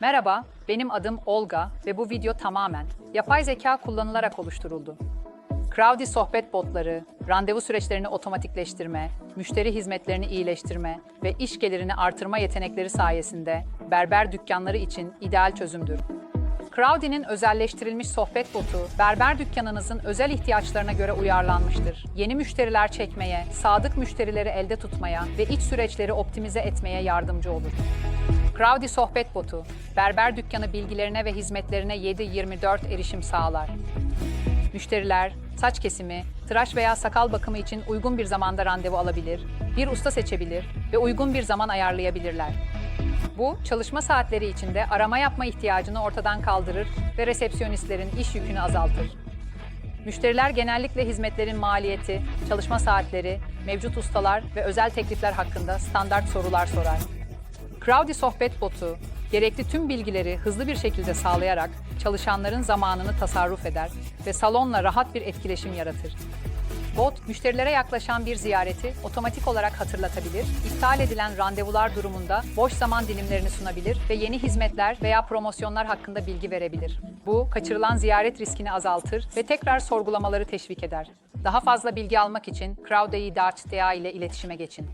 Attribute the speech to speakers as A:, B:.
A: Merhaba, benim adım Olga ve bu video tamamen yapay zeka kullanılarak oluşturuldu. Crowdy sohbet botları, randevu süreçlerini otomatikleştirme, müşteri hizmetlerini iyileştirme ve iş gelirini artırma yetenekleri sayesinde berber dükkanları için ideal çözümdür. Crowdy'nin özelleştirilmiş sohbet botu, berber dükkanınızın özel ihtiyaçlarına göre uyarlanmıştır. Yeni müşteriler çekmeye, sadık müşterileri elde tutmaya ve iç süreçleri optimize etmeye yardımcı olur. Crowdy sohbet botu, berber dükkanı bilgilerine ve hizmetlerine 7-24 erişim sağlar. Müşteriler, saç kesimi, tıraş veya sakal bakımı için uygun bir zamanda randevu alabilir, bir usta seçebilir ve uygun bir zaman ayarlayabilirler. Bu, çalışma saatleri içinde arama yapma ihtiyacını ortadan kaldırır ve resepsiyonistlerin iş yükünü azaltır. Müşteriler genellikle hizmetlerin maliyeti, çalışma saatleri, mevcut ustalar ve özel teklifler hakkında standart sorular sorar. Crowdy sohbet botu, gerekli tüm bilgileri hızlı bir şekilde sağlayarak çalışanların zamanını tasarruf eder ve salonla rahat bir etkileşim yaratır. Bot, müşterilere yaklaşan bir ziyareti otomatik olarak hatırlatabilir, iptal edilen randevular durumunda boş zaman dilimlerini sunabilir ve yeni hizmetler veya promosyonlar hakkında bilgi verebilir. Bu, kaçırılan ziyaret riskini azaltır ve tekrar sorgulamaları teşvik eder. Daha fazla bilgi almak için Crowdy.da ile iletişime geçin.